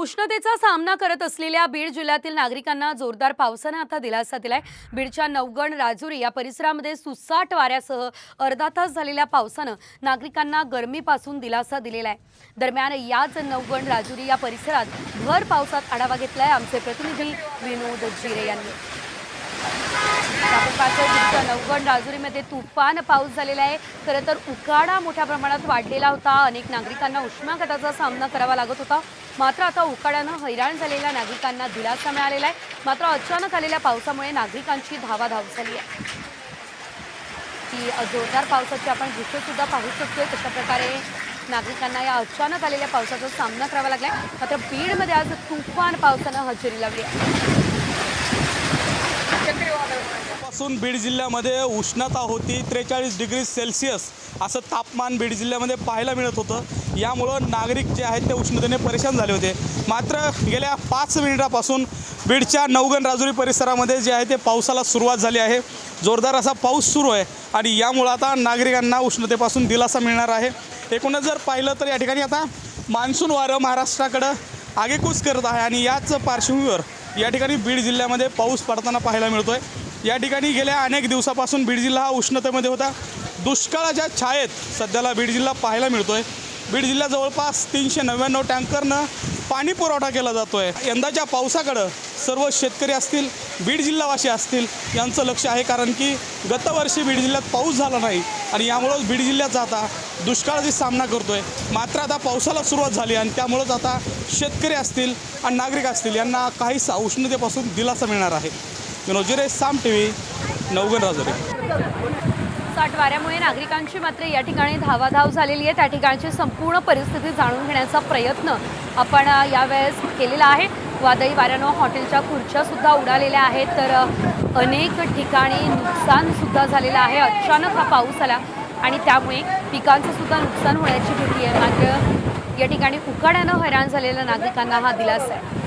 उष्णतेचा सामना करत असलेल्या बीड जिल्ह्यातील नागरिकांना जोरदार पावसानं आता दिलासा दिलाय. बीडच्या नवगण राजुरी या परिसरामध्ये सुसाट वाऱ्यासह अर्धा तास झालेल्या पावसानं नागरिकांना गरमीपासून दिलासा दिलेला आहे दरम्यान याच नवगण राजुरी या परिसरात भर पावसात आढावा घेतलाय आमचे प्रतिनिधी विनोद जिरे यांनी. नवगण राजुरीमध्ये तुफान पाऊस झालेला आहे. खरं तर उकाडा मोठ्या प्रमाणात वाढलेला होता. अनेक नागरिकांना उष्माघाताचा सामना करावा लागत होता. मात्र आता उकाड्यानं हैराण झालेल्या नागरिकांना दिलासा मिळालेला आहे. मात्र अचानक आलेल्या पावसामुळे नागरिकांची धावाधाव झाली आहे. की जोरदार पावसाची आपण दृश्यसुद्धा पाहू शकतोय कशा प्रकारे नागरिकांना या अचानक आलेल्या पावसाचा सामना करावा लागलाय. मात्र बीडमध्ये आज तुफान पावसानं हजेरी लावली आहे. सकाळपासून बीड जिल्ह्यामध्ये उष्णता होती त्रेचाळीस डिग्री सेल्सिअस असं तापमान बीड जिल्ह्यामध्ये पाहायला मिळत होतं. यामुळं नागरिक जे आहेत ते उष्णतेने परेशान झाले होते. मात्र गेल्या पाच मिनिटापासून बीडच्या नवगण राजुरी परिसरामध्ये जे आहे ते पावसाला सुरुवात झाली आहे. जोरदार असा पाऊस सुरू आहे आणि यामुळं आता नागरिकांना उष्णतेपासून दिलासा मिळणार आहे. एकूणच जर पाहिलं तर या ठिकाणी आता मान्सून वारं महाराष्ट्राकडं आगेकूच करत आहे आणि याच पार्श्वभूमीवर या ठिकाणी बीड जिल्ह्यामध्ये पाऊस पडताना पाहायला मिळतो आहे या ठिकाणी गेल्या अनेक दिवसापासून बीड जिल्हा हा उष्णतेमध्ये होता. दुष्काळाच्या छायेत सध्याला बीड जिल्हा पाहायला मिळतो आहे बीड जिल्ह्यात जवळपास तीनशे नव्याण्णव टँकरनं पाणी पुरवठा केला जातो आहे यंदाच्या पावसाकडं सर्व शेतकरी असतील बीड जिल्हावासी असतील यांचं लक्ष आहे कारण की गतवर्षी बीड जिल्ह्यात पाऊस झाला नाही आणि यामुळंच बीड जिल्ह्यात आता दुष्काळाचा सामना करतो आहे मात्र आता पावसाला सुरुवात झाली आणि त्यामुळंच आता शेतकरी असतील आणि नागरिक असतील यांना काहीसा उष्णतेपासून दिलासा मिळणार आहे. Vinod Jire Saam T V Navgan Rajuri. साठ वाऱ्यामुळे नागरिकांची मात्र या ठिकाणी धावाधाव झालेली आहे. त्या ठिकाणची संपूर्ण परिस्थिती जाणून घेण्याचा प्रयत्न आपण यावेळेस केलेला आहे. वादळी वाऱ्यानं हॉटेलच्या खुर्च्या सुद्धा उडालेल्या आहेत. तर अनेक ठिकाणी नुकसान सुद्धा झालेलं आहे. अचानक हा पाऊस आला आणि त्यामुळे पिकांचं सुद्धा नुकसान होण्याची भीती आहे. मात्र या ठिकाणी उकाड्यानं हैराण झालेल्या नागरिकांना हा दिलासा आहे.